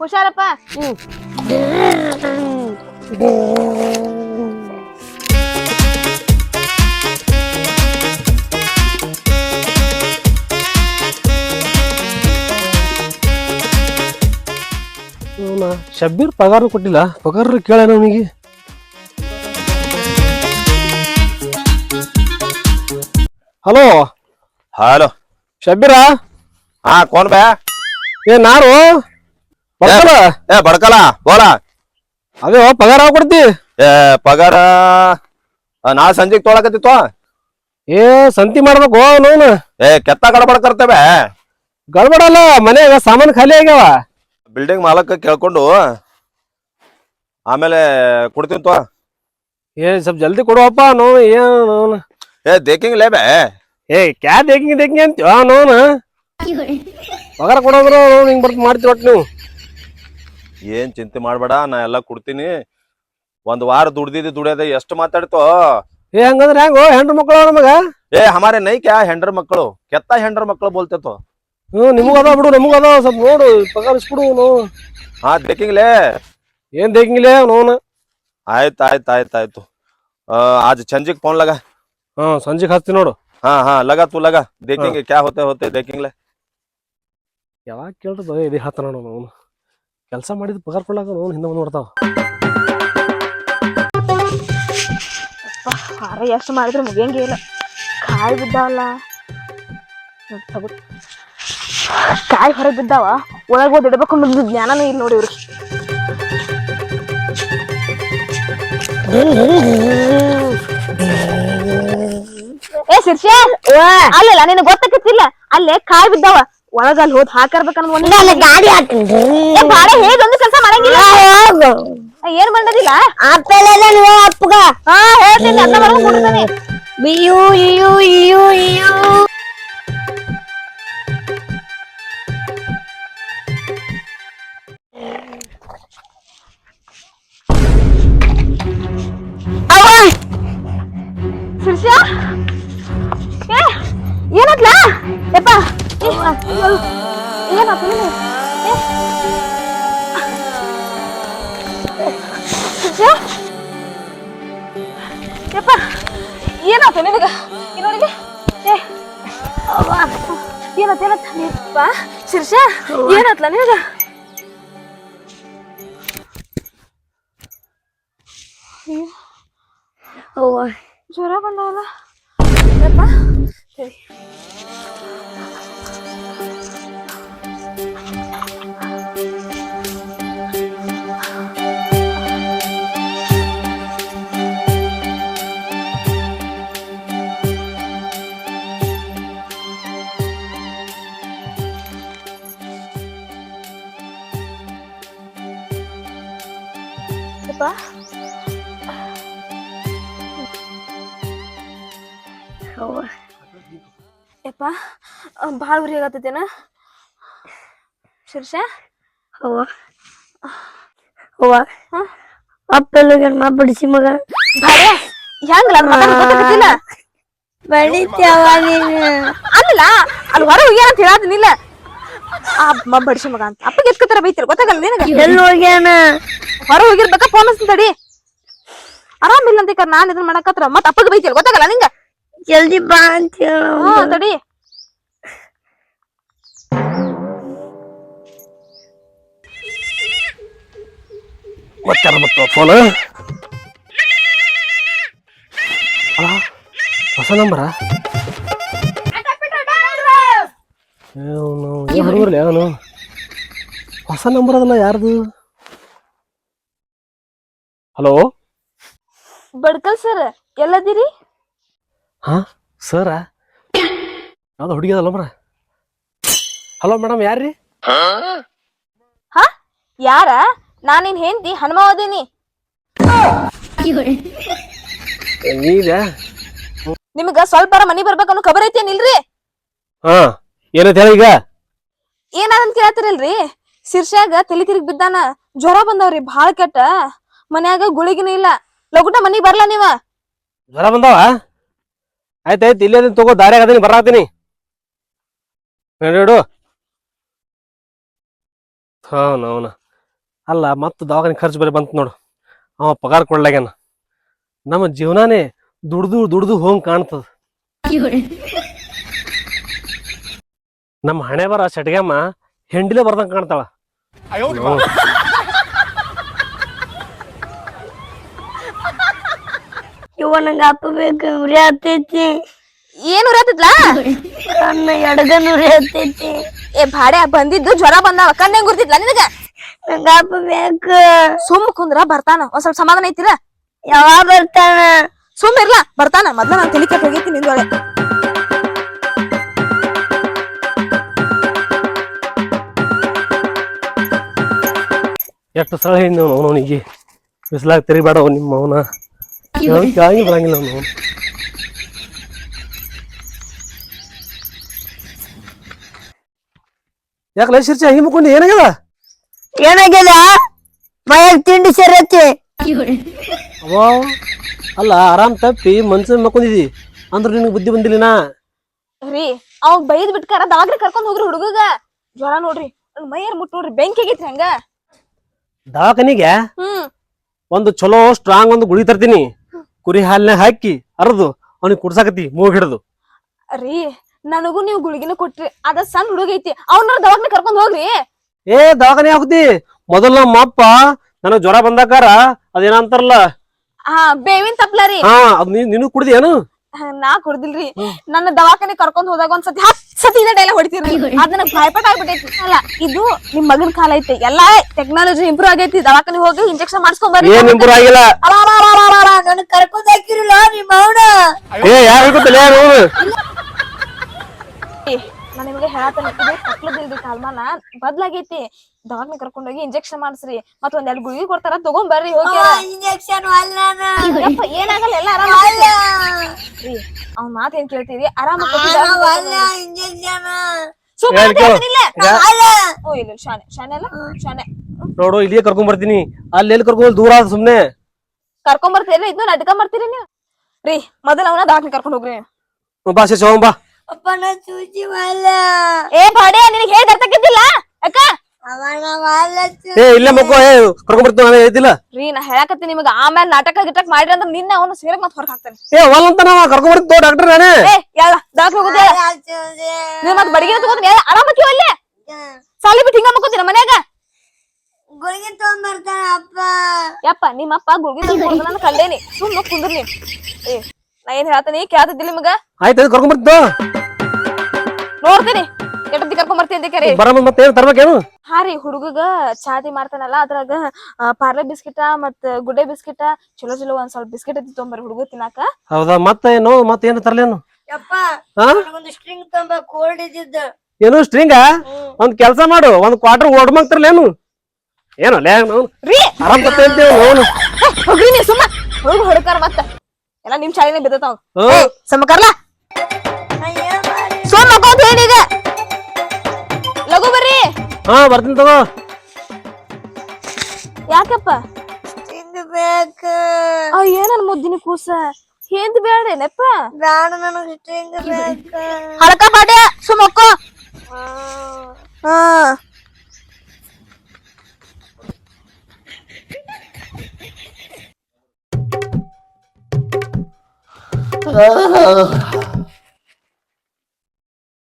ಹುಷಾರಪ್ಪ. ಶಬ್ಬೀರ್ ಪಗಾರ ಕೊಟ್ಟಿಲ್ಲ. ಪಗಾರ ಕೇಳ ಅವನಿಗೆ. ಹಲೋ. ಹಲೋ. ಶಬ್ಬೀರ? ಹಾ ಕೋನ್ ಬೇ ಏ ನಾರು? ಏ ಬಡ್ಕಲ ಬೋಳ ಅದೇ ಪಗಾರ ಯಾವಾಗ ಕೊಡ್ತಿ? ಏ ಪಗಾರ ಆ, ನಾಳೆ ಸಂಜೆಗೆ ತೊಳಕತ್ತಿತ್ತು ಏ ಸಂತಿ ಮಾಡ್ಬೇಕು ನೋನು. ಏ ಕೆತ್ತ ಗಡಬಡ ಕರ್ತೇವೆ. ಗಡ್ಬಡಲ್ಲ ಮನೆಯಾಗ ಸಾಮಾನು ಖಾಲಿ ಆಗ್ಯಾವ. ಬಿಲ್ಡಿಂಗ್ ಮಾಲಕ ಕೇಳ್ಕೊಂಡು ಆಮೇಲೆ ಕೊಡ್ತೀನಿ ತೋ. ಏ ಸ್ವಲ್ಪ ಜಲ್ದಿ ಕೊಡುವಪ್ಪ ನೋವು ಏನು ನೋನ. ಏ ದೇಕಿಂಗ್ ಲೇಬೆ. ಬೇ ಏ ಕ್ಯಾ ದೇಕಿಂಗ್ ದೇಕಿಂಗ್ ಅಂತೀವ ನೋನು. ಪಗಾರ ಕೊಡೋದ್ರ ನೋನ್ ಹಿಂಗ್ ಬರ್ತು ಮಾಡ್ತೀವಿ ಒಟ್ಟು ನೀವು. ಏನ್ ಚಿಂತೆ ಮಾಡ್ಬೇಡ ನಾ ಎಲ್ಲಾ ಕೊಡ್ತೀನಿ. ಒಂದ್ ವಾರ ದುಡ್ದಿದ್ದು ದುಡಿಯದ ಎಷ್ಟು ಮಾತಾಡ್ತೋ? ಏ ಹಂಗಂದ್ರ ಹೆಂಗ ಹೆಂಡ್ರ ಮಕ್ಕಳು ನಮಗ ಏ ಹಮಾರೆ ನೈ ಕ್ಯಾ ಹೆಂಡ್ರ ಮಕ್ಕಳು ಕೆತ್ತ ಹೆಂಡ್ರ ಮಕ್ಕಳು ಬೋಲ್ತೇತೋ? ಹ್ಮ್ ನಿಮಗ ಅದಾವ ಬಿಡು ನಮಗ ಅದಾವ ಸ್ವಲ್ಪ ನೋಡು ಪಗಾರ ಇಸ್ಬಿಡು ಹಾ ದೇಕಿಂಗ್ಲೇ ಏನ್ ದೇಕಿಂಗ್ಲೇ ನೋನ ಆಯ್ತು ಆಯ್ತು ಆಯ್ತು ಆಯ್ತು. ಆಜ್ ಸಂಜಿಕ್ ಫೋನ್ ಲಗ. ಹ್ಮ್ ಸಂಜೀಗ್ ಹಚ್ತಿ ನೋಡು. ಹಾ ಹಾ ಲಗ ತು ಲಗ. ದೇಕಿಂಗ್ ಕ್ಯಾ ಹೋತೆ ಹೋತೆ ದೇಕಿಂಗ್ಲೇ ಯಾವಾಗ ಕೇಳ್ತದ ಇದೇ ಹತ್ತ ನೋಡು ಕೆಲಸ ಮಾಡಿದ ಪಗಾರ ಕೊಡ್ಲಾಕ ಅವ್ನು ಹಿಂದೆ ಬಂದು ನೋಡ್ತಾವ ಹಾರ ಎಷ್ಟು ಮಾಡಿದ್ರೆ ಮುಗಿಯಂಗೇ ಇಲ್ಲ. ಕಾಯಿ ಬಿದ್ದಾವಲ್ಲ. ಕಾಯಿ ಹೊರಗೆ ಬಿದ್ದಾವ. ಒಳಗೆ ಹೋದ್ ಇಡಬೇಕು ಅನ್ನೋದು ಜ್ಞಾನನೂ ಇಲ್ಲ ನೋಡಿ ಇವ್ರಿಗೆ. ಏ, ಶಿರ್ಷ, ಅಲ್ಲಲ್ಲ, ನಿನಗೆ ಗೊತ್ತಾಕತ್ತಿಲ್ಲ? ಅಲ್ಲೇ ಕಾಯಿ ಬಿದ್ದಾವ. ಒಳಗ ಅಲ್ಲಿ ಹೋದ್ ಹಾಕರ್ಬೇಕನ್ನೋ ಒಂದು ಗಾಡಿ ಹಾಕ್ತೀನಿ. ಏ ಬಾಳೆ ಹೇಗ್ ಒಂದು ಕೆಲಸ ಮಾಡಂಗಿಲ್ಲ? ಏನ್ ಬಂದದಿಲ್ಲ ಆಪೆಲ್ಲ ನೀವು ಅಪ್ಪಗ. ಹಾ ಹೇಳ್ತೀನಿ ಅನ್ನ ಮಾಡ್ಕೊಂಡು ಕೊಡ್ತೀನಿ. ಬಿಯು ಇಯು ಇಯು ಇಯು. ಶಿರ್ಷ ಏ ಏನಾತ್ಲ ಯಪ್ಪ ಏ, ಅಯ್ಯೋ, ಏನಾತು ನಿನಗೆ? ಏ. ಶಿರ್ಷ ಯಪ್ಪ ಏನಾತು ನಿನಗ ಈ ನೋಡಿಗೆ ಏ ಅವ್ವ. ಏನಾತ್ ಏನಾತ್ ಯಪ್ಪ ಶಿರ್ಷ ಏನಾತ್ಲ ನಿನಗ ಅವ್ವ ಜ್ವರ ಬಂದವಲ್ಲ ಯಪ್ಪ ಸರಿ ಯಪ್ಪ ಅವ್ವ ಯಪ್ಪ ಭಾಳ ಉರಿ ಆಗತ್ತೇನ ಶಿರ್ಷ? ಅವ್ವ ಅವ್ವ? ಅಪ್ಪೆಲ್ಲ ಗಣ್ಮ ಬಿಡಿಸಿ ಮಗ. ಭಾಳ ಹೆಂಗಲ್ಲ ಬಡಿತ್ಯಾವ ನೀನು. ಅಲ್ಲ ಅಲ್ಲಿ ಹೊರ ಹೋಗ್ಯಾನ ಅಂತ ಹೇಳಾದನಿಲ್ಲ ಆ ಮ- ಬಡಿಸಿ ಮಗ ಅಂತ. ಅಪ್ಪಗೆ ಎತ್ಕೋತಾರ ಬೈತಿರ? ಗೊತ್ತಾಗಲ್ಲ ನಿನಗ? ಎಲ್ಲಿ ಹೋಗ್ಯಾನ ಹೊರ ಹೋಗಿರ್ಬೇಕ? ಫೋನ್ ತಡಿ ಆರಾಮಿಲ್ಲ ಅಂತ ನಾನ್ ಇದನ್ನ ಮಾಡಕತ್ರ. ಮತ್ ಅಪ್ಪಗೆ ಬೈತಿರ? ಗೊತ್ತಾಗಲ್ಲ ನಿಂಗ? ಜಲ್ದಿ ಬಾ ಅಂತ ಹ್ಞೂ ತಡಿ. ಮತ್ತೆ ಬತ್ತು ಫೋನ್ ಅಲ್ಲ ಹೊಸ ನಂಬರ ಹುಡುಗರ್ಲಿ ಅವನು ಹೊಸ ನಂಬರ್ ಅದಲ್ಲ ಯಾರ್ದು? ಹಲೋ ಬಡ್ಕಲ್ ಸರ್ ಎಲ್ಲದಿರಿ? ಹಾ ಸರ ಯಾವ್ದು ಹುಡುಗಿ ಅದಲ್ಲ ಮರ ಹಲೋ ಮೇಡಮ್ ಯಾರ್ರಿ? ಹಾ? ಯಾರ? ನಾನಿನ್ ಹೆಂಡತಿ ಹನುಮ ಓದಿನಿ ನೀವ್ಯಾ? ನಿಮ್ಗ ಸ್ವಲ್ಪ ಮನಿ ಬರ್ಬೇಕು ಅನ್ನೋ ಖಬರ್ ಐತೇನಿಲ್ರಿ ಹಾ. ಏನಂತ ಹೇಳಿ ಈಗ? ಏನಾದಂತ ಕೇಳತ್ತಿರಲ್ರಿ ಶಿರ್ಷಾಗ ತಲಿ ತಿರುಗಿ ಬಿದ್ದಾನ ಜ್ವರ ಬಂದವ್ರಿ ಬಾಳ ಕೆಟ್ಟ. ಮನ್ಯಾಗ ಗುಳಿಗಿನ ಇಲ್ಲ. ಲಗುಟ ಮನಿಗ್ ಬರ್ಲಾ ನೀವ? ಜ್ವರ ಬಂದಾವ? ಆಯ್ತಾಯ್ತು ಇಲ್ಲೇ ಅದನ್ನ ತಗೋ ದಾರ್ಯಾಗ ಅದೀನಿ ಬರಾತೀನಿ ನೋಡು ಅಲ್ಲ ಮತ್ತೆ ದವಾಖಾನೆ ಖರ್ಚು ಬೇರೆ ಬಂತು ನೋಡು. ಅವ ಪಗಾರ ಕೊಡ್ಲಾಗ್ಯಾನ. ನಮ್ಮ ಜೀವನಾನೇ ದುಡ್ದು ದುಡ್ದು ಹೋಗ್ ಕಾಣ್ತದ. ನಮ್ಮ ಹಣೆ ಬರ ಸಟ್ಗಮ್ಮ ಹೆಂಡಿಲೆ ಬರ್ದಂಗ ಕಾಣ್ತಾಳ. ಇವ ನಂಗ ಅಪ್ಪ ಬೇಕು ಉರಿ ಹತ್ತೈತಿ ಏನು ನನ್ನ ಎಡಗನ್ ಉರಿ ಹತ್ತೈತಿ ಏ ಭಾಡೆ ಬಂದಿದ್ದು ಜ್ವರ ಬಂದಾವ ಕಣ್ಣೆ ಗುರ್ತಿದ್ಲ ನಿನಗ? ನಂಗ ಅಪ್ಪ ಬೇಕು. ಸುಮ್ ಕುಂದ್ರ ಬರ್ತಾನ ಒಂದ್ ಸ್ವಲ್ಪ ಸಮಾಧಾನ ಐತಿಲ್ಲ ಯಾವಾಗ ಬರ್ತಾನ? ಸುಮ್ ಇರ್ಲ ಬರ್ತಾನ ಮೊದ್ಲ ನಾನ್ ತಲಿ ಕೆಟ್ಟ ಹೋಗೈತಿ ನಿಂದೊಳೆ ಎಷ್ಟು ಸಲ ಹೇಳಿದ್ ಅವನು ಅವನಿಗೆ. ಬಿಸಿಲಾಗ ತಿರುಗಬೇಡ ನಿಮ್ಮ ಅವನ. ಕೆಳಗೆ ಬರಂಗಿಲ್ಲ ಅವನು. ಯಾಕೆ ಲೈಸಿರ್ಚ ಹಿಂಗೆ ಮುಕ್ಕೊಂಡು ಏನಾಗ್ಯದ? ಏನಾಗ್ಯದ? ಮೈಯಾಗ ತಿಂಡಿ ಸೇರೈತಿ ಅವೋ ಅಲ್ಲ ಆರಾಮ್ ತಪ್ಪಿ ಮನ್ಸನ್ ಮಕ್ಕೊಂಡಿದಿ. ಅಂದ್ರೆ ನಿನಗೆ ಬುದ್ಧಿ ಬಂದಿಲ್ಲ ರೀ ಅವ್ ಬೈದ್ ಬಿಟ್ಕಾರ ದಾಗ್ರಿ ಕರ್ಕೊಂಡ್ ಹೋಗ್ರಿ ಹುಡುಗಗ. ಜ್ವರ ನೋಡ್ರಿ ಮೈಯರ್ ಮೈಯಾರ್ ಮುಟ್ ನೋಡ್ರಿ ಬೆಂಕಿ ಆಗೈತ್ರಿ ಹಂಗ. ದವಾಖಾನಿಗೆ ಹ್ಮ್. ಒಂದು ಚಲೋ ಸ್ಟ್ರಾಂಗ್ ಒಂದು ಗುಳಿ ತರ್ತೀನಿ. ಕುರಿ ಹಾಲಿನ ಹಾಕಿ ಅರದು ಅವನಿಗೆ ಕುಡ್ಸಾಕತಿ ಮೂಗ್ ಹಿಡ್ದು. ರೀ ನನಗೂ ನೀವು ಗುಳಿಗಿನ ಕೊಟ್ರಿ. ಅದ ಸಣ್ಣ ಹುಡುಗ ಐತಿ. ಅವ್ನ ದವಾಖಾನೆ ಕರ್ಕೊಂಡ್ ಹೋಗ್ರಿ. ಏ ದವಾಖಾನೆ ಹೋಗ್ತಿ. ಮೊದಲ ನಮ್ಮ ಅಪ್ಪ ನನಗ್ ಜ್ವರ ಬಂದಾಕಾರ ಅದೇನಂತಾರಲ್ಲ ಹಾ ಬೇವಿನ ತಪ್ಲ ರೀ. ಹಾ ಅದ್ ನೀನು ಕುಡ್ದಿ ಏನು? ನಾ ಕುಡ್ದಿಲ್ರಿ. ನನ್ನ ದವಾಖಾನೆ ಕರ್ಕೊಂಡ್ ಹೋದಾಗ ಒಂದ್ಸತಿ ಹತ್ ಸತಿ ಡೈಲಾಗ್ ಹೊಡಿತೀರ? ಅದ್ ನನಗ್ ಭಯಪಟ್ಟ ಆಗ್ಬಿಟ್ಟೈತಿ ಅಲ್ಲ ಇದು ನಿಮ್ ಮಗನ್ ಕಾಲ ಐತಿ. ಎಲ್ಲಾ ಟೆಕ್ನಾಲಜಿ ಇಂಪ್ರೂವ್ ಆಗೈತಿ. ದವಾಖಾನೆ ಹೋಗಿ ಇಂಜೆಕ್ಷನ್ ಮಾಡ್ಸ್ಕೊಂಡ್ ಬರ್ರಿ. ಏನ್ ಇಂಪ್ರೂವ್ ಆಗಿಲ್ಲ? ನನ್ ಕರ್ಕೊಂಡ್ ಹಾಕಿರಲ್ಲ ನಿಮ್ಮ ಅವನ. ಏ ಯಾರು ಗೊತ್ತಿಲ್ಲ ಯಾರು ನಾ ನಿಮಗೆ ಹೇಳತ್ತೇನೆ. ಇದು ತಕ್ಲದಿಲ್ರಿ ಕಾಲ್ಮಾನ. ಬದ್ಲಾಗೈತಿ. ದವಾಖಾನೆ ಕರ್ಕೊಂಡೋಗಿ ಇಂಜೆಕ್ಷನ್ ಮಾಡ್ಸ್ರಿ. ಮತ್ತ ಒಂದ್ ಎರಡು ಗುಳಿಗೆ ಕೊಡ್ತಾರ ತಗೊಂಡ್ ಬರ್ರಿ ಹೋಗಿ ಇಂಜೆಕ್ಷನ್ ಏನಾಗಲ್ಲ ಎಲ್ಲ ಆರಾಮ ಅವ್ನ್ ಮಾತ್ ಏನ್ ಕೇಳ್ತೀರಿ? ಆರಾಮ ಶಾನೆ ಶಾನೆ ಅಲ್ಲ? ಶಾನೆ. ನೋಡು ಇಲ್ಲಿಗೆ ಕರ್ಕೊಂಡ್ ಬರ್ತೀನಿ. ಅಲ್ಲಿ ಎಲ್ಲಿ ಕರ್ಕೊಂಡ್ ದೂರ ಆದ ಸುಮ್ನೆ. ಕರ್ಕೊಂಡ್ ಬರ್ತೀರಿ ಇದನ್ನ ನಡ್ಕೊಂಡ್ ಬರ್ತೀರಿ ನೀವು? ರೀ ಮೊದಲ ಅವನ ದಾಖಲೆ ಕರ್ಕೊಂಡ್ ಹೋಗ್ರಿ. ಬಾ ಶೇಷ ಬಾ. ಅಪ್ಪ ನಾ ಚೂಚಿ ಮಲ್ಲ ಏ ಬಾಡೆ ನಿನಗೆ ಹೇಳಿ ಅವನ ಮಲ್ಲ ಏ ಇಲ್ಲೇ ಮಕ್ಕೋ ಏ ಕರ್ಕೊಂಡ್ ಬರ್ತೀನಿ ನಾನು ಹೇಳ್ತಿಲ್ಲ? ರೀ ನಾ ಹೇಳಕತ್ತೀನಿ ನಿಮಗ ಆಮೇಲೆ ನಾಟಕ ಗಿಟಕ್ ಮಾಡ್ರಿ ಅಂದ್ರೆ ನಿನ್ನೆ ಅವನು ಸೇರಕ್ ಮತ್ ಹೊರಗ್ ಹಾಕ್ತಾನೆ. ಏ ಒಲ್ ಅಂತ ನಾವ ಕರ್ಕೊಂಡ್ ಬರ್ತೀನಿ ಡಾಕ್ಟರ್ ನಾನೇ. ಏ ಯಾಳ ದವಾಖಾನೆ ಹೋಗುದ ನೀವ್ ಮತ್ ಬಡಿಗೆ ಆರಾಮ ಆರಾಮಕ್ಕಿ ಅಲ್ಲೇ? ಸಾಲಿ ಬಿಟ್ಟು ಹಿಂಗ ಮಕ್ಕೋತೀನಿ ಮನ್ಯಾಗ? ಗುಳಿಗೆ ತಗೊಂಡ್ಬರ್ತಾನ ಅಪ್ಪ. ಯಪ್ಪ ನಿಮ್ಮ ಅಪ್ಪ ಗುಳಿಗೆ ನಾನು ಕಂಡೇನಿ ಸುಮ್ಮನೆ ಕುಂದ್ರಿ ನೀವ್. ಏ ನಾ ಏನ್ ಹೇಳ್ತೀನಿ ಕೇಳ್ತಿದ್ದಿಲ್ಲ ನಿಮಗ? ಆಯ್ತು ಅದು ಕರ್ಕೊಂಡ್ ನೋಡ್ತೀನಿ. ಎಟ್ಟದಿ ಕರ್ಕೊಂಡ್ ಬರ್ತೀನಿ ಅಂತ ಕರಿ? ಮತ್ತೆ ಏನ್ ತರ್ಬೇಕೇನು ಹಾ ರೀ ಹುಡುಗಗ ಚಾತಿ ಮಾಡ್ತಾನಲ್ಲ ಅದ್ರಾಗ ಪಾರ್ಲೆ ಬಿಸ್ಕಿಟ ಮತ್ತ ಗುಡ್ಡೆ ಬಿಸ್ಕಿಟ ಚಲೋ ಚಲೋ ಒಂದ್ ಸ್ವಲ್ಪ ಬಿಸ್ಕಿಟ್ ಐತಿ ತೊಂಬರ್ ಹುಡುಗ ತಿನ್ನಾಕ. ಹೌದಾ ಮತ್ತೆ ಏನು ಮತ್ತೆ ಏನು ತರ್ಲೇನು ಯಪ್ಪ ಒಂದು ಸ್ಟ್ರಿಂಗ್ ತಂಬ ಕೋಲ್ಡ್ ಇದ್ದಿದ್ದ. ಏನು ಸ್ಟ್ರಿಂಗ ಒಂದ್ ಕೆಲ್ಸ ಮಾಡು ಒಂದ್ ಕ್ವಾರ್ಟರ್ ಓಡ್ ತರ್ಲೇನು ಏನು? ಲೇ ಅವ್ನು ರೀ! ಆರಾಮ್ ತಪ್ಪ ಹೇಳ್ತೇವೆ ಅವನು ಹೋಗ್ರಿ ನೀ ಸುಮ್ಮ. ಹುಡುಗ ಹೊಡ್ಕಾರ ಮತ್ತ. ಎಲ್ಲ ನಿಮ್ ಚಾಳಿನೇ ಬಿದ್ದತಾವ್ ಹ್ಮ್. ಸಮಕರ್ಲ ಹಾ ಬರ್ತೀನಿ ತಗೋ. ಯಾಕಪ್ಪ? ಸ್ಟ್ರಿಂಗ್ ಬೇಕ ಆ ಏನನ್ ಮುದ್ದಿನ ಕೂಸ. ಹಿಂದ್ ಬೇಡೇನಪ್ಪ ಬೇಡ ನನಗ್ ಸ್ಟ್ರಿಂಗ್ ಬೇಕ ಹಳಕ ಪಾಡ್ಯ ಸುಮ್ಮಕ್ಕೋ ಹಾ.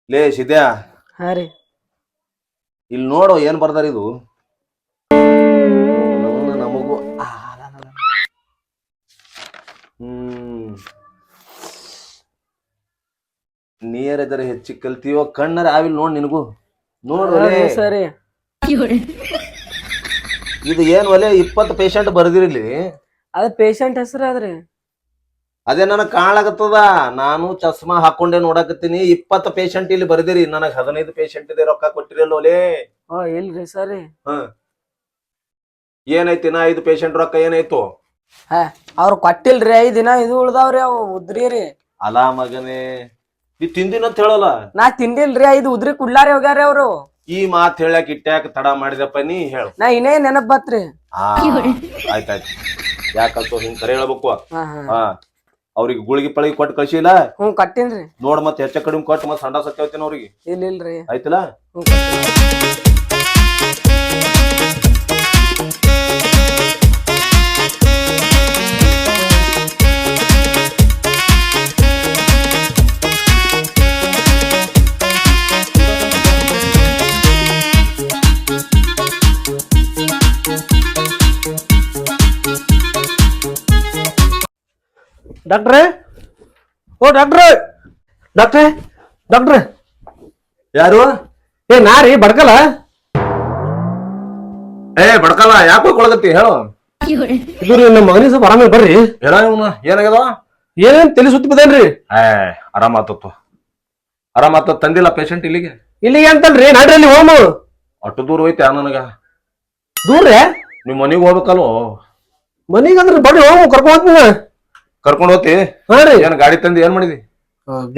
ಲೇ ಸಿದ್ಯಾ. ಹಾ ರೀ. ಇಲ್ಲಿ ನೋಡು ಏನ್ ಬರ್ದಾರ ಇದು? ನಮಗೂ. ಹ್ಮ್. ನೀರ್ ಎದರ ಹೆಚ್ಚಿ ಕಲ್ತೀವೋ ಕಣ್ಣರ ಆವಿಲ್ ನೋಡ್ ನಿನಗೂ. ನೋಡು. ಸರಿ. ಇದು ಏನ್ ಒಲೆ? ಇಪ್ಪತ್ತು ಪೇಷಂಟ್ ಬರ್ದಿರ್ಲಿ ಅದ ಪೇಷಂಟ್ ಹೆಸರು ಅದೇ ನನಗೆ ಕಾಣಲಾಗತ್ತದ ನಾನು ಚಸ್ಮಾ ಹಾಕೊಂಡೆ ನೋಡಕತ್ತೀನಿ. ಇಪ್ಪತ್ತು ಪೇಷಂಟ್ ಇಲ್ಲಿ ಬರ್ದಿರಿ. ನನಗ್ ಹದಿನೈದು ಪೇಷಂಟ್ ಇದೆ ರೊಕ್ಕ ಕೊಟ್ಟಿರಲ್ಲ ಒಲೆ ಓ ಇಲ್ರಿ ಸರಿ. ಏನೈತಿ ನಾ ಐದು ಪೇಷಂಟ್ ರೊಕ್ಕ ಏನಾಯ್ತು? ಹಾ ಅವ್ರ ಕೊಟ್ಟಿಲ್ರಿ. ಐದ್ ದಿನ ಇದು ಉಳ್ದಾವ್ರಿ ಅವ್ ಉದ್ರಿ ರೀ ಅಲಾ ಮಗನೇ ನೀ ತಿಂದಿನಂತ ಹೇಳಲ್ಲ? ನಾ ತಿಂದಿಲ್ರಿ ಐದು ಉದ್ರಿ ಕುಡ್ಲಾರಿ ಹೋಗ್ಯಾರ ಅವ್ರು. ಈ ಮಾತ್ ಹೇಳಕ್ ಇಟ್ಟ್ಯಾಕ ತಡ ಮಾಡಿದಪ್ಪ ನೀ ಹೇಳು. ನಾ ಇನ್ನೇ ನೆನಪ್ ಬತ್ರಿ. ಆ ಆಯ್ತಾಯ್ತು. ಯಾಕಂತ ಹಿಂಗ್ ಕರೆ ಹೇಳ್ಬೇಕು? ಹಾ ಹಾ. ಹಾ. ಅವ್ರಿಗೆ ಗುಳಿಗೆ ಪಳಿಗೆ ಕೊಟ್ಟು ಕಳ್ಸಿಲ್ಲ? ಹ್ಞೂ ಕಟ್ಟಿನ್ರಿ. ನೋಡ್ ಮತ್ತೆ ಹೆಚ್ಚ ಕಡಿಮೆ ಕೊಟ್ಟು ಮತ್ತೆ ಸಂಡಾ ಅವ್ರಿಗೆ. ಇಲ್ಲ ಇಲ್ರಿ ಆಯ್ತಲ್ಲ? ಹ್ಞೂ ಡಾಕ್ಟ್ರೇ? ಓ ಡಾಕ್ಟ್ರೇ? ಡಾಕ್ಟ್ರೇ ಡಾಕ್ಟ್ರೇ. ಯಾರು? ಏ ನಾ ರೀ ಬಡ್ಕಲ್ಲ ಏ ಬಡ್ಕಲ್ಲ ಯಾಕೆ ಕೊಳಗತ್ತಿ ಹೇಳು. ಇದು ರೀ ನಮ್ಮ ಮಗನಿಗೆ ಸ್ವಲ್ಪ ಆರಾಮಿಲ್ಲ ಬರ್ರಿ. ಹೇಳ ಇವನು ಏನಾಗ್ಯದ? ಏನೇನ್ ತಲೆ ಸುತ್ತಿ ಬಿದ್ದೇನ್ರಿ ಏ ಆರಾಮಾತತ್ತು ಆರಾಮಾತ ತಂದಿಲ್ಲ ಪೇಷಂಟ್ ಇಲ್ಲಿಗೆ. ಇಲ್ಲಿಗೆ ಅಂತಲ್ರಿ ನಾಡ್ರಿ ಅಲ್ಲಿ ಹೋಮು ಅಷ್ಟು ದೂರ ಹೋಯ್ತೆ ನನಗ? ದೂರ ನಿಮ್ಮ ಮನಿಗ್ ಹೋಗ್ಬೇಕಲ್ವ? ಮನಿಗಂದ್ರೆ ಬಡಿ ಹೋಮು ಕರ್ಕೊಂಡ್ ಹೋಗ್ತೀನಿ. ಕರ್ಕೊಂಡ್ ಹೋತಿ ಹಾ ರೀ. ಏನ್ ಗಾಡಿ ತಂದು ಏನ್ ಮಾಡಿದಿ?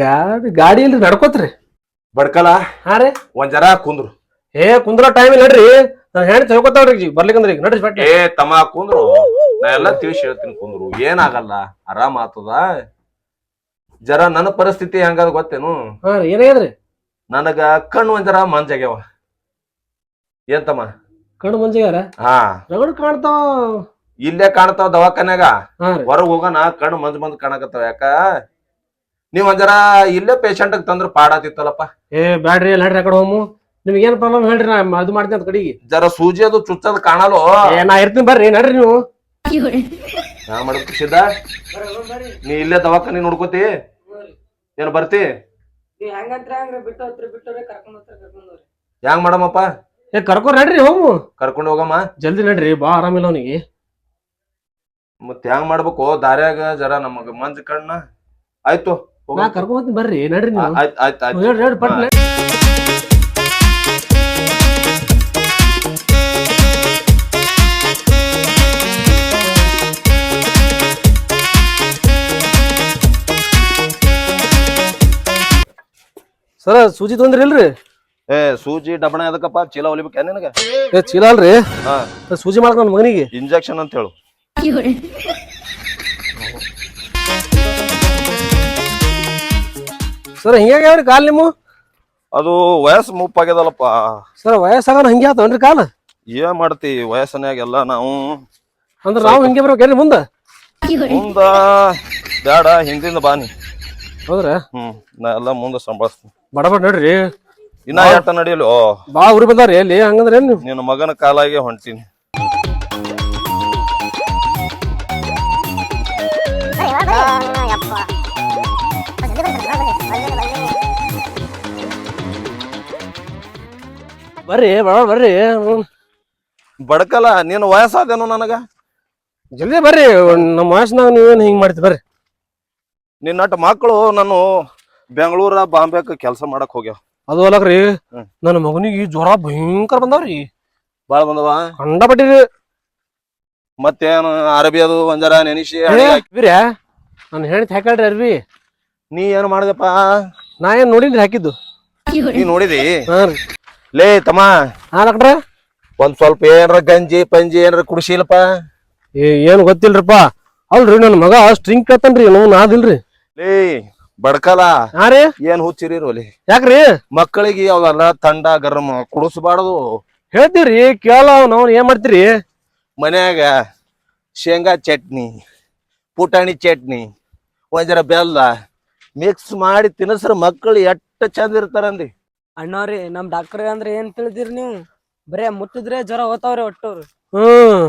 ಗಾಡಿ ಗಾಡಿ ಇಲ್ರಿ ನಡ್ಕೋತ್ರಿ. ಬಡ್ಕಲ? ಹಾ ರೀ. ಒಂದ್ ಜರ ಕುಂದ್ರು. ಏ ಕುಂದ್ರ ಟೈಮ್ ಇಲ್ಲ ನಡ್ರಿ. ನಾನು ಹೆಣ್ಣು ತಿಳ್ಕೊತಾವ್ರಿ ಈಗ ಬರ್ಲಿಕ್ಕಂದ್ರಿ ಈಗ. ನಡ್ರಿ ಬಟ್ಟೆ ಏ ತಮ್ಮ ಕುಂದ್ರು. ನಾ ಎಲ್ಲಾ ತಿಳಿಸಿ ಹೇಳ್ತೀನಿ ಕುಂದ್ರು. ಏನಾಗಲ್ಲ ಆರಾಮ ಆತದ? ಜರ ನನ್ನ ಪರಿಸ್ಥಿತಿ ಹೆಂಗದ ಗೊತ್ತೇನು? ಹಾ ರೀ ಏನಾಗ್ಯದ್ರಿ ನನಗ ಕಣ್ಣು ಒಂದ್ ಜರ ಮಂಜಾಗ್ಯಾವ. ಏನ್ ತಮ್ಮ? ಕಣ್ಣು ಮಂಜಾಗ್ಯಾರ? ಹಾ. ರಗಡ್ ಕಾಣ್ತಾವ. ಇಲ್ಲೇ ಕಾಣ್ತಾವ ದವಾಖಾನ್ಯಾಗ. ಹಾ ರೀ. ಹೊರಗ್ ಹೋಗೋಣ ಕಣ್ಣು ಮಂದ್ ಮಂದ್ ಕಾಣಕತ್ತಾವ ಯಾಕ? ನೀವ್ ಒಂದರ ಜರ ಇಲ್ಲೇ ಪೇಷಂಟ್ ತಂದ್ರ ಪಾಡಾತಿತ್ತಲ್ಲಪ್ಪ ಏ ಬ್ಯಾಡ್ರಿ ನಡ್ರಿ ಆ ಕಡೆ ಹೋಮು. ನಿಮ್ಗೆ ಏನ್ ಪ್ರಾಬ್ಲಮ್ ಹೇಳ್ರಿ ನಾ ಅದು ಮಾಡ್ತೀನಿ ಅಂತ ಕಡೆಗೆ. ಜರ ಸೂಜಿ ಅದು ಚುಚ್ಚದ್ ಕಾಣಲು ಏ ನಾ ಇರ್ತೀನಿ ಬರ್ರಿ ನಡ್ರಿ ನೀವು. ನಾ ಸಿದ್ಧ? ನೀ ಇಲ್ಲೇ ದವಾಖಾನಿ ನೋಡ್ಕೋತಿ? ಏನ್ ಬರ್ತಿ? ಹೆಂಗ್ ಮಾಡಮಪ್ಪ ಏ ಕರ್ಕೊಂಡ್ ನಡ್ರಿ ಹೋಮು. ಕರ್ಕೊಂಡ್ ಹೋಗಮ್ಮ. ಜಲ್ದಿ ನಡ್ರಿ ಬಾ ಆರಾಮಿಲ್ಲ ಅವನಿಗೆ. ಮತ್ ಹೆಂಗ್ ಮಾಡ್ಬೇಕು? ದಾರ್ಯಾಗ ಜರ ನಮಗ ಮಂಜ್ ಕಣ್ಣ. ಆಯ್ತು. ನಾ ಕರ್ಕೊಂಡ್ ಬರ್ರಿ ನಡ್ರಿ ನೀವು. ಆಯ್ತು ಆಯ್ತು ಆಯ್ತ್. ಹೇಳ್ರಿ ಹೇಳ್ರಿ. ಸರ ಸೂಜಿ ತೊಂದ್ರಿ ಇಲ್ರಿ? ಏ ಸೂಜಿ ಡಬಣ ಎದಕ್ಕಪ್ಪ ಚೀಲ ಹೊಲಿಬೇಕ ನಿನಗೆ? ಏ ಚೀಲ ಅಲ್ರಿ? ಹಾ. ಸೂಜಿ ಮಾಡಕ್ ನನ್ನ ಮಗನಿಗೆ. ಇಂಜೆಕ್ಷನ್ ಅಂತ ಹೇಳು. ಸರ್ ಹಿಂಗ್ಯಾಗ್ಯಾವ್ರಿ ಕಾಲ್ ನಿಮ್ಮ? ಅದು ವಯಸ್ಸು ಮುಪ್ಪಾಗ್ಯದಲ್ಲಪ್ಪ. ಸರ್ ವಯಸ್ಸಾಗ ಹಿಂಗೆ ಆತವನ್ರಿ ಕಾಲ? ಏನ್ ಮಾಡ್ತಿ ವಯಸ್ಸನ್ಯಾಗೆಲ್ಲ ನಾವು? ಅಂದ್ರೆ ನಾವು ಹಿಂಗೆ ಬರ್ಬೇಕೇನ್ರಿ ಮುಂದ? ಮುಂದ ಬೇಡ ಹಿಂದಿಂದ ಬಾನಿ ಹೌದ್ರ? ಹ್ಮ್ ನಾ ಎಲ್ಲ ಮುಂದ ಸಂಭಾಳಿಸ್ತೀನಿ. ಬಡಬಡ ನೋಡ್ರಿ. ಇನ್ನ ಎಟ್ಟ ನಡಿಯಲು ಬಾ ಉರಿ ಬಂದಾರಿ ಎಲ್ಲಿ ಹಂಗಂದ್ರೆ ಏನ್ ನೀವು? ನಿನ್ನ ಮಗನ ಕಾಲಾಗೆ ಹೊಂಟೀನಿ. ಬರ್ರಿ ಬಡ ಬರ್ರಿ. ಬಡಕಲ್ಲ ನೀನು ವಯಸ್ಸಾದೇನು ನನಗ? ಜಲ್ದಿ ಬರ್ರಿ ನಮ್ಮ ವಯಸ್ಸಿನಾಗ ನೀವೇನು ಹಿಂಗೆ ಮಾಡ್ತೀವಿ ಬರ್ರಿ. ನಿನ್ನ ಮಕ್ಕಳು ನಾನು ಬೆಂಗಳೂರ ಬಾಂಬೆಕ್ ಕೆಲಸ ಮಾಡಕ್ ಹೋಗ್ಯಾವ. ಅದು ಅಲ್ಲಕ್ರಿ ಹ್ಮ್. ನನ್ನ ಮಗನಿಗೆ ಜ್ವರ ಭಯಂಕರ ಬಂದಾವ್ರಿ. ಬಾಳ ಬಂದವ? ಕಂಡಪಟ್ಟಿರಿ. ಮತ್ತೇನು ಅರಬಿ ಅದು ಒಂಜರ ನೆನಿಸಿ ಬಿರ್ಯಾ ನಾನು ಹೇಳಿದ್ ಹಾಕಿ ಅರ್ವಿ ನೀ ಏನು ಮಾಡಿದೆಪ್ಪ? ನಾ ಏನ್ ನೋಡಿನ್ರಿ ಹಾಕಿದ್ದು. ನೀ ನೋಡಿದಿ? ಹಾ ರೀ. ಲೇ ತಮ್ಮ. ಹಾ ಡಾಕ್ಟ್ರ? ಒಂದ್ ಸ್ವಲ್ಪ ಏನ್ರ ಗಂಜಿ ಪಂಜಿ ಏನ್ರ ಕುಡಿಸಿಲ್ಲಪ್ಪ ಏ ಏನ್ ಗೊತ್ತಿಲ್ರಿಪ್ಪ. ಅಲ್ರಿ ನನ್ನ ಮಗ ಸ್ಟ್ರಿಂಗ್ ಕೇಳ್ತಾನ್ರಿ ನಾವು ನಾದಿಲ್ರಿ ಲೇ ಬಡ್ಕಲ. ಹಾ ರೀ? ಏನ್ ಹುಚ್ಚಿರಿರೋಲಿ ಯಾಕ್ರಿ? ಮಕ್ಕಳಿಗೆ ಅವೆಲ್ಲ ಥಂಡ ಗರಂ ಕುಡಿಸ್ಬಾರ್ದು. ಹೇಳ್ತೀವ್ರಿ ಕೇಳ ನಾವು ಏನ್ ಮಾಡ್ತೀರಿ? ಮನ್ಯಾಗ ಶೇಂಗಾ ಚಟ್ನಿ ಪುಟಾಣಿ ಚಟ್ನಿ ಒಂದ್ ಜರ ಬೆಲ್ಲ ಮಿಕ್ಸ್ ಮಾಡಿ ತಿನ್ನಸ್ರ ಮಕ್ಕಳು ಎಷ್ಟ ಚಂದ ಇರ್ತಾರಂದಿ. ಅಣ್ಣವ್ರಿ ನಮ್ ಡಾಕ್ಟರ್ ಅಂದ್ರೆ ಏನ್ ತಿಳಿದಿರಿ ನೀವು? ಬರೇ ಮುಟ್ಟಿದ್ರೆ ಜ್ವರ ಹೋತಾವ್ರಿ ಒಟ್ಟವ್ರಿ ಹ್ಮ್.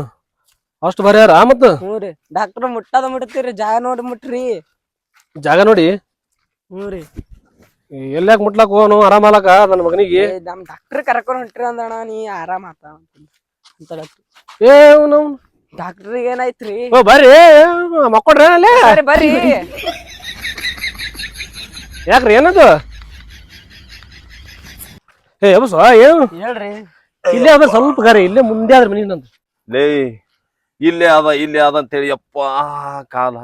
ಅಷ್ಟು ಬರ್ಯಾರ ಮತ್ತ? ಹ್ಞೂ ರೀ. ಡಾಕ್ಟರ್ ಮುಟ್ಟದ ಮುಟ್ತೀರಿ ಜಾಗ ನೋಡಿ ಮುಟ್ರಿ. ಜಾಗ ನೋಡಿ? ಹ್ಞೂ ರೀ. ಎಲ್ಲಾಕ್ ಮುಟ್ಲಾಕ್ ಹೋಗೋನು ಆರಾಮಲಕ ನನ್ನ ಮಗನಿಗೆ? ಏ, ನಮ್ ಡಾಕ್ಟರ್ ಕರ್ಕೊಂಡ್ ಹೊಂಟ್ರಿ ಅಂದಣ್ಣ ನೀ ಆರಾಮ ಆತ ಅಂತ ಡಾಕ್ಟರ್ ಏ ಅವ್ನು ಡಾಕ್ಟರ್ಗೆ ಏನಾಯ್ತ್ರಿ ಓ ಬರ್ರಿ ಮಕ್ಕೊಡ್ರಿ ಅಲ್ಲೇ? ಬರ್ರಿ ಬರ್ರಿ. ಯಾಕ್ರಿ ಏನದು? ಏ ಯಬಸ ಏನು? ಹೇಳ್ರಿ. ಇಲ್ಲೇ ಅದ ಸ್ವಲ್ಪ ಗಾರಿ ಇಲ್ಲೇ ಮುಂದೆ ಆದ್ರ ಮನಿ ನಂದು. ಲೇ ಇಲ್ಲೇ ಅದ ಇಲ್ಲೇ ಅದ ಅಂತೇಳಿ ಯಪ್ಪ ಕಾಲ.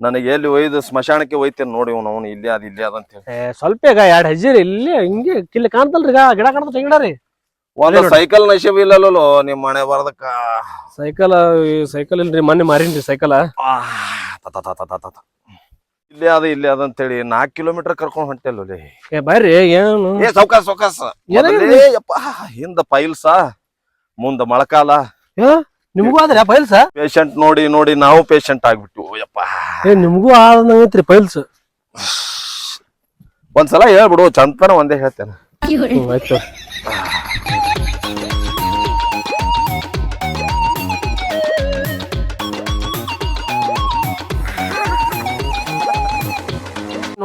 ನನಗೆ ಎಲ್ಲಿ ಒಯ್ದು ಸ್ಮಶಾನಕ್ಕೆ ಒಯ್ತೇನೆ ನೋಡಿ ಅವ್ನು ಅವನು ಇಲ್ಲೇ ಅದ ಇಲ್ಲೇ ಅದ ಅಂತೇಳಿ. ಏ ಸ್ವಲ್ಪ ಈಗ ಎರಡ್ ಇಲ್ಲಿ ಇಲ್ಲೇ ಹಿಂಗೆ ಇಲ್ಲಿ ಕಾಣ್ತಲ್ರಿ ಈಗ ಗಿಡ ಕಾಣ್ತ ರೀ. ಒಂದು ಸೈಕಲ್ ನಶೀಬ್ ಇಲ್ಲಲ್ಲೋ ನಿಮ್ಮ ಮನೆ ಬರದಕ್ಕ. ಸೈಕಲ್ ಸೈಕಲ್ ಇಲ್ರಿ ಮೊನ್ನೆ ಮಾರಿನ್ರಿ ಸೈಕಲ್ ಆ, ತತ. ಇಲ್ಲೇ ಅದ ಇಲ್ಲೇ ಅದ ಅಂತೇಳಿ ನಾಲ್ಕು ಕಿಲೋಮೀಟರ್ ಕರ್ಕೊಂಡ್ ಹೊಂಟೆಲ್ಲ ಏ ಬರ್ರಿ ಏನು? ಏ ಸೌಕಾಸ ಸೌಕಾಸ್. ಏನಾಗಿದೆ? ಮೊದಲೇ ಯಪ್ಪ ಹಿಂದ ಪೈಲ್ಸ ಮುಂದ ಮೊಳಕಾಲ. ನಿಮ್ಗೂ ಆದ್ರೆ ಪೈಲ್ಸ? ಪೇಷಂಟ್ ನೋಡಿ ನೋಡಿ ನಾವು ಪೇಷಂಟ್ ಆಗ್ಬಿಟ್ಟು ಯಪ್ಪ. ಏ ನಿಮ್ಗೂ ಆದಂಗೈತ್ರಿ ಪೈಲ್ಸ್. ಒಂದ್ಸಲ ಹೇಳ್ಬಿಡು ಚಂತನ ಒಂದೇ ಹೇಳ್ತೇನೆ. ಆಯ್ತು.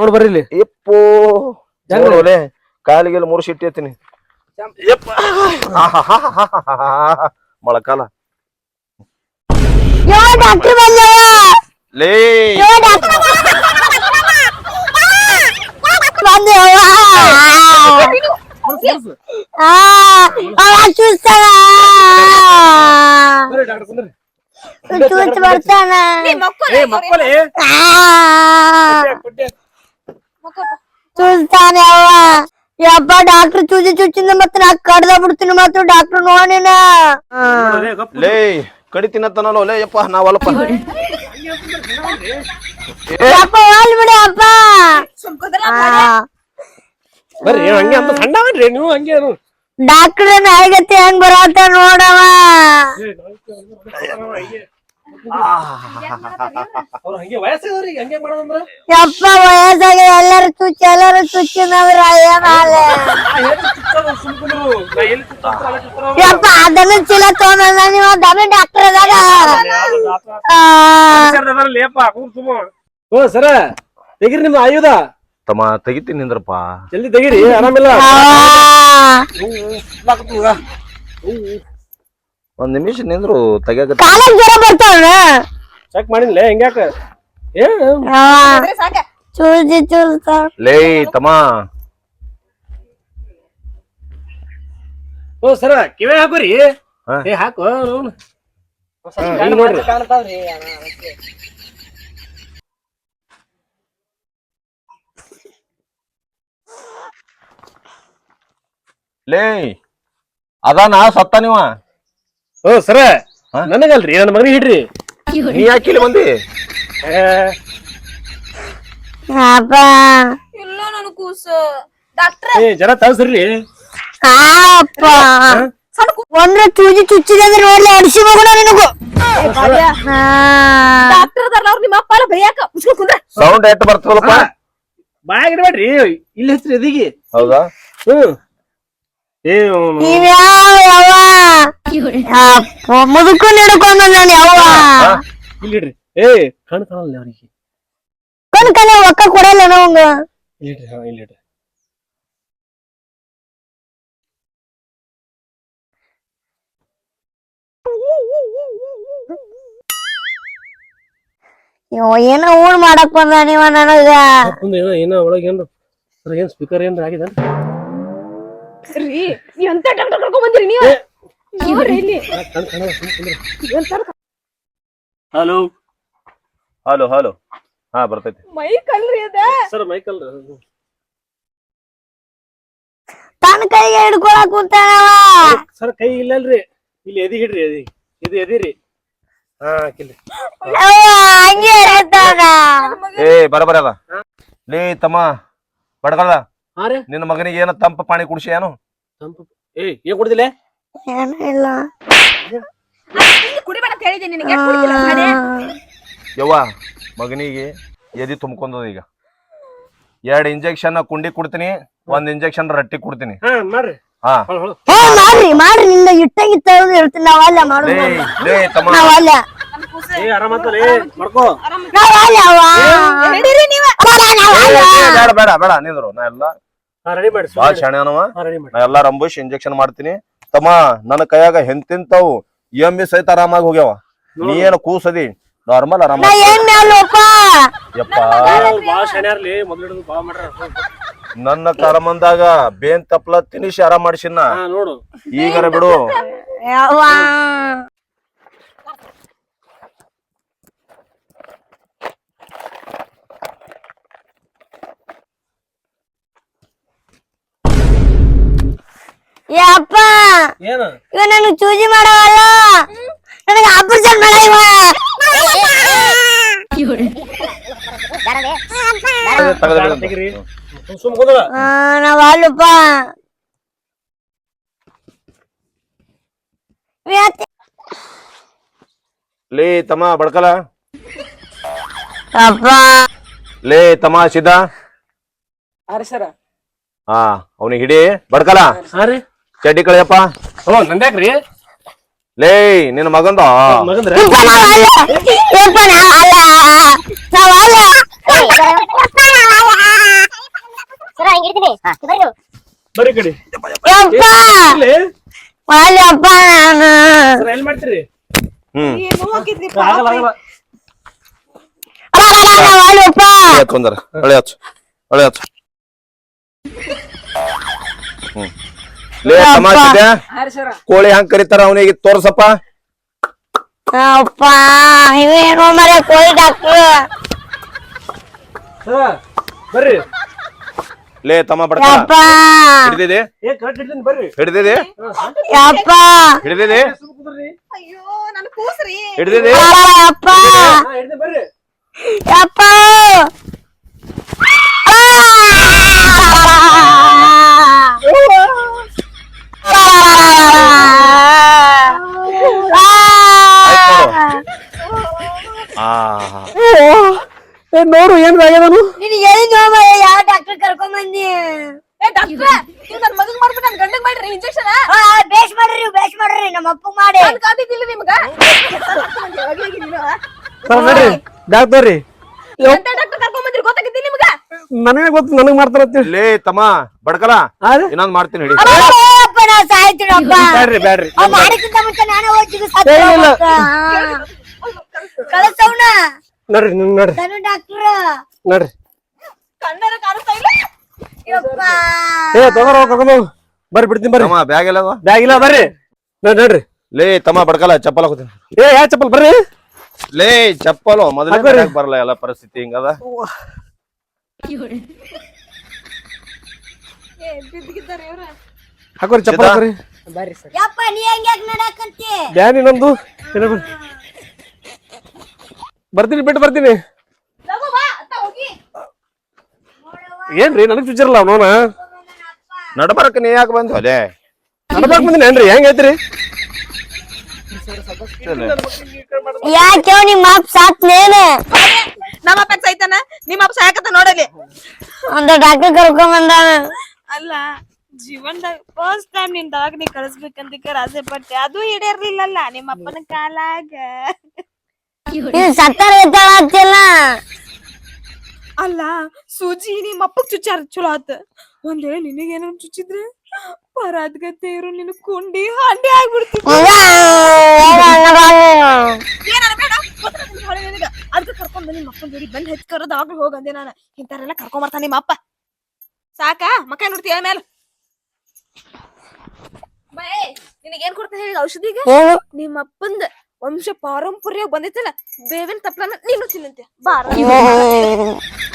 ನೋಡ್ ಬರ್ರಿ ಇಲ್ಲಿ. ಹೆಂಗ್ರಿ? ನೋಡೋಲೆ ಕಾಲಿಗೆಲ್ಲ ಮುರುಶ್ ಇಟ್ಟಿರ್ತೀನಿ ಯಪ್ಪ ಮೊಳಕಾಲ. ಯೋ ಡಾಕ್ಟರ್ ಬಂದವ. ಲೇ. ಬರ್ತಾನ. ಆ ಚೂಸ್ತಾನೆ ಅವ ಯಪ್ಪ ಡಾಕ್ಟರ್ ಚೂಸಿ ಚುಚ್ಚಿಂದ ಮತ್ತೆ ನಾ ಕಡ್ದ ಬಿಡ್ತೀನಿ ಮತ್ತು ಡಾಕ್ಟರ್ ನೋಡಿನ ಲೇ ಕಡಿತೀನತ್ತನಲ್ಲ ಲೇ ಯಪ್ಪ ನಾವಲ್ಲಪ್ಪ ಯಪ್ಪ ಹೋಲ್ ಬಿಡಿ ಅಪ್ಪ. ಬರ್ರಿ ಹಂಗೆ ಅಂತ ಸಣ್ಣವನ್ರಿ ನೀವು ಹಂಗೆ ಡಾಕ್ಟರ್ ನಾಯಿಗತಿ ಹೆಂಗ್ ಬರತ್ತ ನೋಡವ ಅವ್ರು ಹಂಗೆ ವಯಸ್ಸಾದವ್ರಿಗೆ ಹಂಗೆ ಮಾಡೋದಂದ್ರ? ಯಪ್ಪ ವಯಸ್ಸಾಗ ಎಲ್ಲಾರು ಚುಚ್ಚಿ ಎಲ್ಲಾರು ಚುಚ್ಚಿನವ್ರ ಏನಾಲೆ ಯಪ್ಪ ಅದನ್ನ ಚೀಲ ತಗೊಂಡ ನೀವು ದಮಿ ಡಾಕ್ಟರ್ ಅದಾಗ ಆ, ಲೇಪ ಓ ಸರ ತೆಗಿರಿ ನಿಮ್ದು ಆಯುಧ. ತಮ್ಮ ತೆಗಿತೀನಿ ನಿಂದ್ರಪ್ಪ. ಜಲ್ದಿ ತೆಗಿರಿ ಆರಾಮಿಲ್ಲ. ಆ, ಒಂದ್ ನಿಮಿಷ ನಿಂದ್ರು ತೆಗಿಯಾಕ ಕಾಲಾಗ್ ಜ್ವರ ಚೆಕ್ ಮಾಡಿನ್ಲೆ ಹೆಂಗ್ಯಾಕ? ಏ ಚೂಜಿ ಚೂಸಿ ಚೂಸ್ತಾವ ಲೇ ತಮ್ಮ. ಓ ಸರ ಕಿವೆ ಹಾಕೋರಿ. ಹಾ. ಏ ಹಾಕು ಅವ್ನು. ಕಣ್ಣ್ ನೋಡ್ರಿ. ಕಾಣ್ತಾವ್ರಿ. ಲೇ ಅದಾನ ಸತ್ತ ನೀವ? ಓ ಸರ? ನನಗಲ್ರಿ ನನ್ನ ಮಗನಿಗೆ ಹಿಡ್ರಿ. ನೀ ಯಾಕಿಲ್ಲಿ ಬಂದಿ? ಏ, ಅಪ್ಪ ಇಲ್ಲ ನನ್ ಕೂಸ. ಡಾಕ್ಟ್ರ. ಏ ಜರ ತಳ್ಸ್ರಿ ಆ, ಅಪ್ಪ ಒಂದ್ರ ಚೂಜಿ ಚುಚ್ಚಿದೆ ಅಂದ್ರೆ ನೋಡ್ಲಿ ಅಡಿಸಿ ಮಗನ ನಿನಗೂ. ಡಾಕ್ಟರ್ ಅದಾರ ಅವ್ರ ನಿಮ್ಮ ಅಪ್ಪ ಅಲ್ಲ ಬೈಯಾಕ. ಮುಚ್ಕೊಂಡ್ ಕುಂದ್ರ. ಸೌಂಡ್ ಎಟ್ ಬರ್ತದಲ್ಲಪ್ಪ? ಬಾಯಾಗಿರ್ಬೇಡ್ರಿ. ಇಲ್ಲಿ ಹೆಸರು ಎದಿಗಿ. ಹೌದಾ? ಹ್ಮ್. ಏ ನೀವ್ಯಾವ ಯವ್ವ? ಅಪ್ಪ ಮುದುಕನ್ ಹಿಡ್ಕೊಂಡ್ ನಾನು ಯವ್ವ ಇಲ್ಲಿ ಇಡ್ರಿ. ಏ ಕಣ್ ಕಾಣಲ್ಲ ಅವ್ರಿಗೆ. ಕಣ್ ಕಾಣ ಒಕ್ಕ ಕೊಡಲ್ಲ ನವಂಗ ಇಲ್ಲಿ ಇಡ್ರಿ ಹಾ ಇಲ್ಲಿ ಇಡ್ರಿ. ಏನೋ ಊರ್ ಮಾಡಕ್ ಬಂದ ನೀವ ನನಗ? ಏನೋ ಏನೋ ಒಳಗೆ ಏನ್ರ ಏನ್ ಸ್ಪೀಕರ್ ಏನ್ರ ಆಗಿದೆ ರೀ ಎಂತ ಡಾಕ್ಟರ್ ಕರ್ಕೊಂಡ್ ಬಂದಿರಿ ನೀವು? ಹಲೋ ಹಲೋ ಹಲೋ ಹಾ ಬರ್ತೈತಿ. ಅದ. ಸರ್ ಮೈಕಲ್ ತನ್ನ ಕೈಗೆ ಹಿಡ್ಕೊಳಕ್ ಕುಂತಾನವ. ಸರ್ ಕೈ ಇಲ್ಲಲ್ರಿ. ಇಲ್ಲಿ ಎದಿ ಹಿಡ್ರಿ ಎದಿ. ಇದು ಎದಿರಿ. ಹಾ ಕಿಲ್ರಿ ಹಂಗೆ ಏ ಬರಬರ ಅದ ಲೇ ತಮ್ಮ ನಿನ್ನ ಮಗನಿಗೆ ಏನ ತಂಪ ಪಾಣಿ ಕುಡಿಸಿ ಏನು? ತಂಪು ಏ ಏನ್ ಕೊಡ್ದಿಲ್ಲ ಏನೂ ಇಲ್ಲ. ಕುಡಿಬೇಡ ಅಂತ ಹೇಳಿದ್ದೀನಿ ನಿನಗೆ ಕುಡಿತಿಲ್ಲ ನಾನೇ. ಯವ್ವ ಮಗನಿಗೆ ಎದಿ ತುಂಬ್ಕೊಂಡದ ಈಗ. ಎರಡು ಇಂಜೆಕ್ಷನ್ ಕುಂಡಿ ಕೊಡ್ತೀನಿ ಒಂದ್ ಇಂಜೆಕ್ಷನ್ ರಟ್ಟಿ ಕೊಡ್ತೀನಿ. ಹಾ ಮಾಡ್ರಿ ಹಾ. ಹೊಳ್ ಹೊಳ್ ಏ ಮಾಡ್ರಿ ಮಾಡ್ರಿ ನಿಂದ ಇಟ್ಟಂಗಿತ್ತ ಹೇಳ್ತೀನಿ ನಾವಲ್ಲ ಲೇ ಮಾಡುದು. ಲೇ ತಮ್ಮ. ನಾವಲ್ಲ ಏ ಆರಾಮತ್ತಲೇ ಮಾಡ್ಕೋ. ನಾವಲ್ಲ ಅವ್ವ. ನಡೀರಿ ನೀವ. ಅಲ್ಲ, ನಾವಲ್ಲ. ಏ, ಬೇಡ ಬೇಡ ಬೇಡ ನಿಂದ್ರು ನಾ ಎಲ್ಲ ಹಾ ರೆಡಿ ಮಾಡಿ ಬಾಳ್ ಶಾಣೆ ಅನವ ರೆಡಿ ಮಾಡಿ. ನಾ ಎಲ್ಲಾ ರಂಬುಷ್ ಇಂಜೆಕ್ಷನ್ ಮಾಡ್ತೀನಿ. ತಮ್ಮ ನನ್ನ ಕೈಯಾಗ ಎಂತೆಂತವು ಎಂ ಬಿ ಸಹಿತ ಆರಾಮಾಗಿ ಹೋಗ್ಯಾವ. ನೀ ಏನು ಕೂಸದಿ? ನಾರ್ಮಲ್ ಆರಾಮ ಯಪ್ಪ. ನನ್ನ ಕರಮಂದಾಗ ಬೇನ್ ತಪ್ಲ ತಿನಿಸಿ ಆರಾಮ್ ಮಾಡಿಸಿನ ಹಾ ನೋಡು. ಈಗರ ಬಿಡು. ಏ ಅಪ್ಪ! ಏನು? ಇವ ನನಗ್ ಚೂಜಿ ಮಾಡವಲ್ಲ. ನನಗೆ ಆಪರೇಷನ್ ಮಾಡ ಇವ. ತೆಗಿರಿ ಸುಮ್ ಕುಂದ್ರ ಆ, ನಾವ್ ಅಲ್ಲಪ್ಪ ಯಾಕೆ? ಲೇ ತಮ್ಮ ಬಡ್ಕಲ. ಅಪ್ಪ. ಲೇ ತಮ್ಮ ಸಿದ್ಧ. ಸರ. ಹಾ ಅವನಿಗೆ ಹಿಡಿ. ಬಡ್ಕಲ. ಹಾ ರೀ ಚಡ್ಡಿ ಕಳಿಯಪ್ಪ ಓ ಲೇ ನಿನ್ನ ಮಗಂದ ಮಗಂದ್ರ ಬರ್ರಿ ಕಡಿ ಏನ್ ಮಾಡ್ತೀರಿ ಹ್ಮ್ ಆಗಲ್ಲ ಆಗಲ್ಲ ತೊಂದರೆ ಒಳ್ಳೆ ಹಚ್ಚು ಒಳ್ಳೆ ಹಚ್ಚು ಲೇ ತಮಾಷೆ ಕೋಳಿ ಹಂಗ್ ಕರಿತಾರ ಅವನಿಗೆ ತೋರ್ಸಪ್ಪ. ಅಪ್ಪ ಇವೇನು ಮರೆ ಕೋಳಿ ಡಾಕ್ಟ್ರು. ಹಾ ಬರ್ರಿ. ಲೇ ತಮ್ಮ ಬಡ್ಕ. ಹಿಡ್ದಿದೆ? ಯಪ್ಪ ಏ ನೋಡು ಏನ್ ಆಗ್ಯದನು ನೀನು ಹೇಳಿದ್ವ ಯಾವ ಡಾಕ್ಟರ್ ಕರ್ಕೊಂಡ್ ಬಂದಿ? ಏ ಡಾಕ್ಟ್ರ ನೀವು ನನ್ ಮಗನ್ ಮಾಡ್ಬಿಟ್ಟು ನನ್ ಗಂಡಗ್ ಮಾಡ್ರಿ ಇಂಜೆಕ್ಷನ್ ಬೇಸ್ ಮಾಡ್ರಿ ಬೇಸ್ ಮಾಡ್ರಿ ನಮ್ಮ ಅಪ್ಪ ಮಾಡಿ. ನಾನು ಕಾದಿದ್ದಿಲ್ಲ ನಿಮ್ಗ. ಸರ್ ನೋಡ್ರಿ ಎಂತ ಡಾಕ್ಟರ್ ಕರ್ಕೊಂಡ್ ಬಂದ್ರಿ ಗೊತ್ತಾಗಿದ್ದಿ ನಿಮ್ಗ? ನನಗೆ ಗೊತ್ತು ನನಗೆ ಮಾಡ್ತಾರ ಅಂತೇಳಿ ಲೇ ತಮ್ಮ ಬಡ್ಕಲ. ಆದ್ರೆ ಇನ್ನೊಂದ್ ಮಾಡ್ತೀನಿ ಹಿಡಿ ಅಪ್ಪ ನಾ ಸಾಯ್ತೀನಪ್ಪ ಬ್ಯಾಡ್ರಿ ಬ್ಯಾಡ್ರಿ. ಮಾಡಿಕ್ಕಿಂತ ಮುಂಚೆ ನಾನೇ ಹೋಗ್ತೀನಿ ಏ, ಇಲ್ಲ. ಕಳಸವ್ನ? ನೋಡ್ರಿ ನಿಮ್ ನೋಡ್ರಿ. ಡಾಕ್ಟರ್. ನೋಡ್ರಿ. ಕಣ್ಣರ ಕಾಣಿಸ್ತಾ ಇಲ್ಲ. ಯಪ್ಪ. ಏ ತಗೋರ ಕರ್ಕೊಂಡು ಹೋಗು. ಬರ್ರಿ ಬಿಡ್ತೀನಿ ಬರ್ರಿ. ತಮ್ಮ ಬ್ಯಾಗ್ ಎಲ್ಲ ಬ್ಯಾಗ್ ಇಲ್ಲ ಬರ್ರಿ. ನೋಡ್ರಿ ನೋಡ್ರಿ. ಲೇ ತಮ್ಮ ಬಡ್ಕಲ್ಲ ಚಪ್ಪಲ್ ಹಾಕೋತೀನಿ ಏ ಯಾ ಚಪ್ಪಲ್ ಬರ್ರಿ. ಲೇ ಚಪ್ಪಲು ಮೊದಲೇ ಹಾಕೋರಿ. ಮನ್ಯಾಗ್ ಬರಲ್ಲ ಎಲ್ಲ ಪರಿಸ್ಥಿತಿ ಹಿಂಗದ ಹಾಕೋರಿ ಚಪ್ಪಲ್? ಹಾಕೋರಿ ಯಪ್ಪ ನೀ ಹೆಂಗ್ ನಡಕಂತಿ ಬ್ಯಾನ್ ಬರ್ರಿ. ಬರ್ತೀನಿ ಬಿಟ್ಟು ಬರ್ತೀನಿ. ಲಗು ಬಾ ಅತ್ತ ಹೋಗಿ. ಏನ್ರಿ ನನಗ್ ಚುಚ್ಚಿರಲ್ಲ ಅವನ ನಡಬರಕ್ ನೀ ಯಾಕೆ ಬಂದು ಅದೇ ನಡಬರಕ್ ಬಂದಿನ ಏನ್ರಿ ಹೆಂಗ್ ಐತ್ರಿ ಯಾಕೆ ನಿಮ್ಮ ಅಪ್ಪ ಸಾತ್ನೇನೆ ನಮ್ಮ ಅಪ್ಪ ಸೈತಾನ ನಿಮ್ಮ ಅಪ್ಪ ಸಾಯಕತ್ತ ನೋಡಲಿ ಒಂದು ಡಾಕ್ಟರ್ ಕರ್ಕೊಂಡ್ ಬಂದಾನ. ಅಲ್ಲ ಜೀವನದಾಗ ಫಸ್ಟ್ ಟೈಮ್ ನಿನ್ ನೀ ಕಳಿಸ್ಬೇಕಂತ ಆಸೆ ಪಟ್ಟೆ. ಅದು ಈಡೇರ್ಲಿಲ್ಲಲ್ಲ ನಿಮ್ಮ ಅಪ್ಪನ ಕಾಲಾಗ. ಸತ್ತಾರ ಎತ್ತಾಳತ್ತಿಲ್ಲ ಅಲ್ಲ ಸೂಜಿ ನಿಮ್ಮ ಅಪ್ಪಗ್ ಚುಚ್ಚಾರ ಚಲೋ ಆತ. ಒಂದ್ ವೇಳೆ ನಿನಗೇನೋ ಚುಚ್ಚಿದ್ರೆ? ಪರಾದ್ಗತ್ತೆ ಇರು ನಿನ್ ಕುಂಡಿ ಹಾಂಡಿ ಆಗ್ಬಿಡ್ತಿ ಏನಾರ ಬೇಡ ಗೊತ್ತಾ ನಿನ್ ಹೊಳೆ ನಿನಗ ಅದಕ್ಕೆ ಕರ್ಕೊಂಡ್ ನಿಮ್ಮ ಅಪ್ಪನ ಜೋಡಿ ಬಂದ್ ಹೆಚ್ಕರ ಆಗ್ಲಿ ಹೋಗಂದೆ ನಾನು. ಇಂತಾರೆಲ್ಲ ಕರ್ಕೊಂಡ್ ಬರ್ತಾನೆ ನಿಮ್ಮ ಅಪ್ಪ. ಸಾಕ? ಮಕ್ಕ ನೋಡ್ತೀಯ ಮೇಲೆ ನಿನಗೇನ್ ಕೊಡ್ತಾನೆ ಹೇಳಿ ಔಷಧಿಗ? ನಿಮ್ಮ ಅಪ್ಪಂದ ವಂಶ ಪಾರಂಪರ್ಯ ಬಂದೈತಲ್ಲ ಬೇವಿನ ತಪ್ಪಲನ್ನ ನೀನು ತಿನ್ನಂತೆ. ಬಾರ.